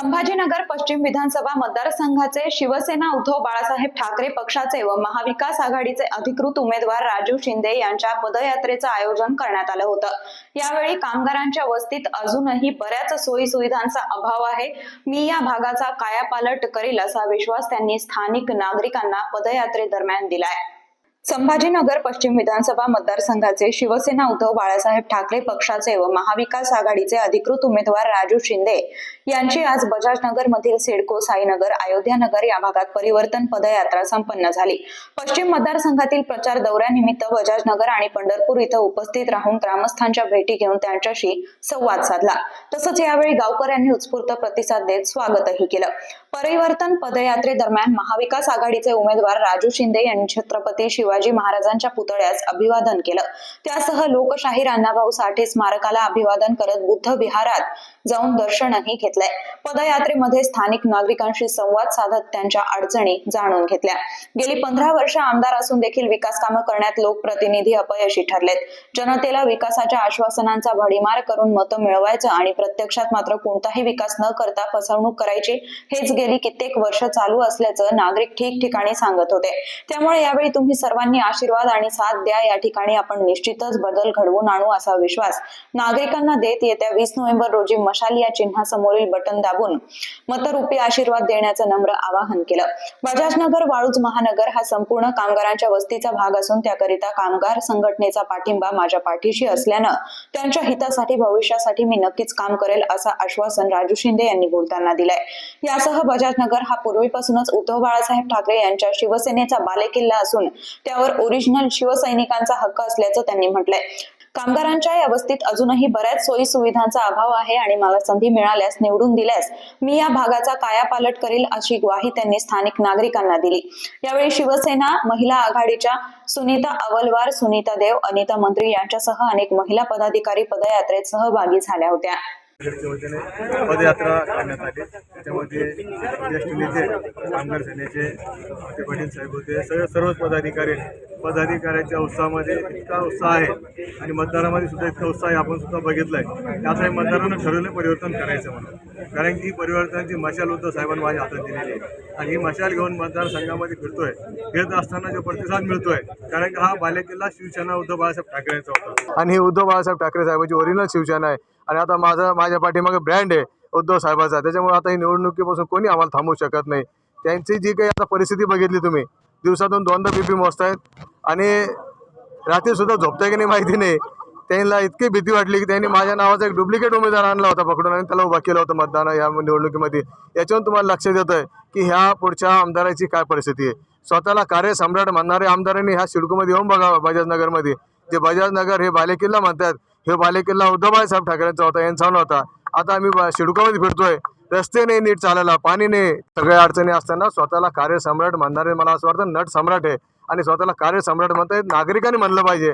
संभाजीनगर पश्चिम विधानसभा मतदारसंघाचे शिवसेना उद्धव बाळासाहेब ठाकरे पक्षाचे व महाविकास आघाडीचे अधिकृत उमेदवार राजू शिंदे यांच्या पदयात्रेचं आयोजन करण्यात आलं होतं. यावेळी कामगारांच्या वस्तीत अजूनही बऱ्याच सोयी सुविधांचा अभाव आहे. मी या भागाचा कायापालट करील असा विश्वास त्यांनी स्थानिक नागरिकांना पदयात्रेदरम्यान दिलाय. संभाजीनगर पश्चिम विधानसभा मतदारसंघाचे शिवसेना उद्धव बाळासाहेब ठाकरे पक्षाचे व महाविकास आघाडीचे अधिकृत उमेदवार राजू शिंदे यांची आज बजाजनगर मधील सिडको साईनगर अयोध्यानगर या भागात परिवर्तन पदयात्रा संपन्न झाली. पश्चिम मतदारसंघातील प्रचार दौऱ्यानिमित्त बजाजनगर आणि पंढरपूर इथं उपस्थित राहून ग्रामस्थांच्या भेटी घेऊन त्यांच्याशी संवाद साधला. तसंच यावेळी गावकऱ्यांनी उत्स्फूर्त प्रतिसाद देत स्वागतही केलं. परिवर्तन पदयात्रेदरम्यान महाविकास आघाडीचे उमेदवार राजू शिंदे यांनी छत्रपती शिवाजी महाराजांच्या पुतळ्यास अभिवादन केलं. त्यासह लोकशाहीर अण्णाभाऊ साठे स्मारकाला अभिवादन करत बुद्ध विहारात जाऊन दर्शनही घेतलंय. पदयात्रेमध्ये स्थानिक नागरिकांशी संवाद साधत त्यांच्या अडचणी जाणून घेतल्या. गेली पंधरा वर्ष आमदार असून देखील विकास कामं करण्यात लोकप्रतिनिधी अपयशी ठरलेत. जनतेला विकासाच्या आश्वासनांचा भडीमार करून मतं मिळवायचं आणि प्रत्यक्षात मात्र कोणताही विकास न करता फसवणूक करायची हेच गेली कित्येक वर्ष चालू असल्याचं नागरिक ठिकठिकाणी सांगत होते. त्यामुळे यावेळी तुम्ही सर्वांनी आशीर्वाद आणि साथ द्या. या ठिकाणी आपण निश्चितच बदल घडवून आणू असा विश्वास नागरिकांना देत येत्या वीस नोव्हेंबर रोजी मशाल या चिन्हासमोरील बटन दाबून मतरूपी आशीर्वाद देण्याचं नम्र आवाहन केलं. बजाजनगर वाळूज महानगर हा संपूर्ण कामगारांच्या वस्तीचा भाग असून त्याकरिता कामगार संघटनेचा पाठिंबा माझ्या पाठीशी असल्यानं त्यांच्या हितासाठी भविष्यासाठी मी नक्कीच काम करेल असं आश्वासन राजू शिंदे यांनी बोलताना दिलंय. यासह बजाजनगर हा पूर्वीपासूनच उद्धव बाळासाहेब ठाकरे यांच्या शिवसेनेचा बालेकिल्ला असून त्यावर ओरिजिनल शिवसैनिकांचा हक्क असल्याचं त्यांनी म्हटलंय. कामगारांच्या या वस्तीत अजूनही बऱ्याच सोयी सुविधांचा अभाव आहे आणि मला संधी मिळाल्यास निवडून दिल्यास मी या भागाचा कायापालट करेल अशी ग्वाही त्यांनी स्थानिक नागरिकांना दिली. यावेळी शिवसेना महिला आघाडीच्या सुनीता अवलवार सुनीता देव अनिता मंत्री यांच्यासह अनेक महिला पदाधिकारी पदयात्रेत सहभागी झाल्या होत्या. वतीने पदयात्रा करण्यात आली. त्याच्यामध्ये ज्येष्ठ नेते आमदार सेनेचे ते पाटील साहेब होते. सगळे सर्वच पदाधिकारी पदाधिकाऱ्यांच्या उत्साहामध्ये इतका उत्साह आहे आणि मतदारामध्ये सुद्धा इतका उत्साह आहे. आपण सुद्धा बघितलं आहे त्यासाठी मतदारांना ठरवलं परिवर्तन करायचं म्हणून. कारण की परिवर्तनाची मशाल उद्धव साहेबांनी माझ्या हातात दिलेली. आहे आणि ही मशाल घेऊन मतदारसंघामध्ये फिरतोय. फिरत असताना जो प्रतिसाद मिळतोय कारण की हा बालेकिल्ला शिवसेना उद्धव बाळासाहेब ठाकरेंचा होता. आणि हे उद्धव बाळासाहेब ठाकरे साहेबांची ओरिजिनल शिवसेना आहे. आणि आता माझा माझ्या पाठीमागे ब्रँड आहे उद्धव साहेबाचा. त्याच्यामुळे आता ही निवडणुकीपासून कोणी आम्हाला थांबवू शकत नाही. त्यांची जी काही आता परिस्थिती बघितली तुम्ही दिवसातून दोनदा बीपी मोजतायत आणि रात्रीसुद्धा झोपताय की नाही माहिती नाही. त्यांना इतकी भीती वाटली की त्यांनी माझ्या नावाचा एक डुप्लिकेट उमेदवार आणला होता पकडून आणि त्याला उभा केला होता मतदान या निवडणुकीमध्ये. याच्यावरून तुम्हाला लक्षात येत आहे की ह्या पुढच्या आमदाराची काय परिस्थिती आहे. स्वतःला कार्यसम्राट म्हणणारे आमदारांनी ह्या सिडकोमध्ये येऊन बघावं बजाजनगरमध्ये जे बजाजनगर हे बालेकिल्ला म्हणतात हे बालेकिल्ला उद्धवबाईसाहेब ठाकरेंचा होता यांचा नव्हता आता आम्ही बा- फिरतोय. रस्ते नाही नीट चालायला पाणी नाही सगळ्या अडचणी असताना स्वतःला कार्यसम्राट म्हणणारे मला असं वाटतं नट सम्राट आहे. आणि स्वतःला कार्यसम्राट म्हणतात नागरिकांनी म्हणलं पाहिजे.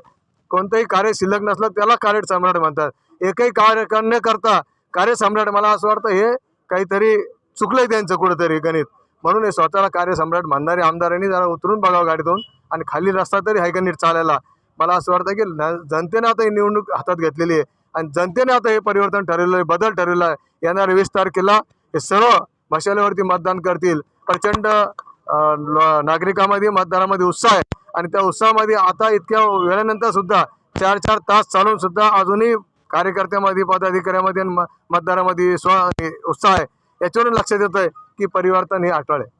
कोणतंही कार्य शिल्लक नसलं त्याला कार्य सम्राट म्हणतात. एकही कार्य न करता कार्यसम्राट मला असं वाटतं हे काहीतरी चुकलंय त्यांचं कुठंतरी गणित. म्हणून हे स्वतःला कार्यसम्राट म्हणणारे आमदारांनी जरा उतरून बघावं गाडीतून. आणि खाली रस्ता तरी आहे का नीट चालायला? मला असं वाटतं की न- जनतेने आता ही निवडणूक हातात घेतलेली आहे. आणि जनतेने आता हे परिवर्तन ठरवलं आहे बदल ठरवला आहे. येणाऱ्या वीस तारखेला हे सर्व मशालेवरती मतदान करतील. प्रचंड ल- नागरिकांमध्ये मतदारामध्ये उत्साह आहे. आणि त्या उत्साहामध्ये आता इतक्या वेळेनंतर सुद्धा चार चार तास चालून सुद्धा अजूनही कार्यकर्त्यामध्ये पदाधिकाऱ्यामध्ये म- मतदारामध्ये स्व हे उत्साह आहे. याच्यावरून लक्षात येतं आहे की परिवर्तन हे अटळ आहे.